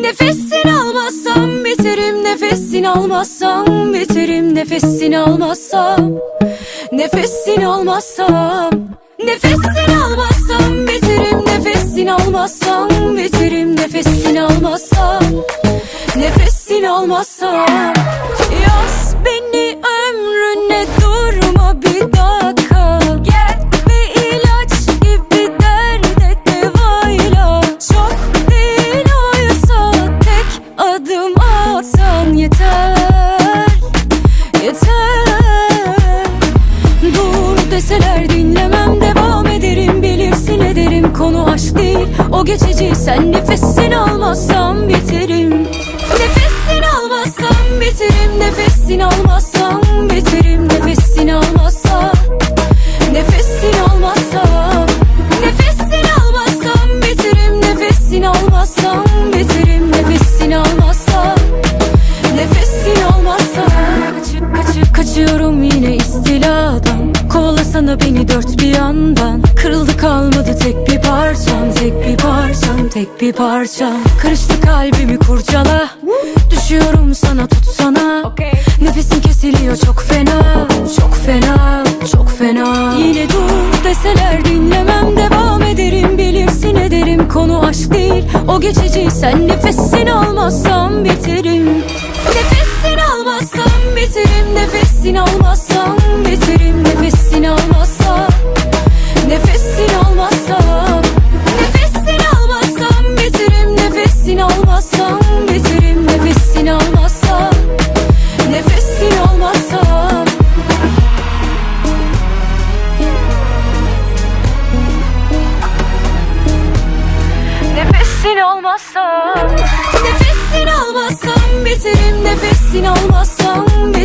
Nefesini almazsam biterim Nefesini almazsam biterim Nefesini almazsam Nefesini almazsam Nefesini almazsam biterim Nefesini almazsam biterim Nefesini almazsam Nefesini almazsam sen nefesini almazsam biterim Nefesini almazsam biterim Nefesini almazsam biterim Nefesini almazsam Nefesini almazsam Nefesini almazsam biterim Nefesini almazsam biterim Nefesini almazsam Nefesin olmazsa Kaçıp kaçıp kaçıyorum yine istiladan. Kovalasana beni dört bir yandan. Kırıldı kalmadı Tek bir parçam tek bir parçam Karıştı kalbimi kurcala. Düşüyorum sana tutsana. Nefesim kesiliyor çok fena. Çok fena çok fena. Yine dur deseler dinlemem Devam ederim. Bilirsin ederim Konu aşk değil. O geçici Sen nefesini almazsam biterim Nefesini almazsam biterim Nefesini almazsam Nefesini almazsam Nefesini almazsam biterim Nefesini almazsam biterim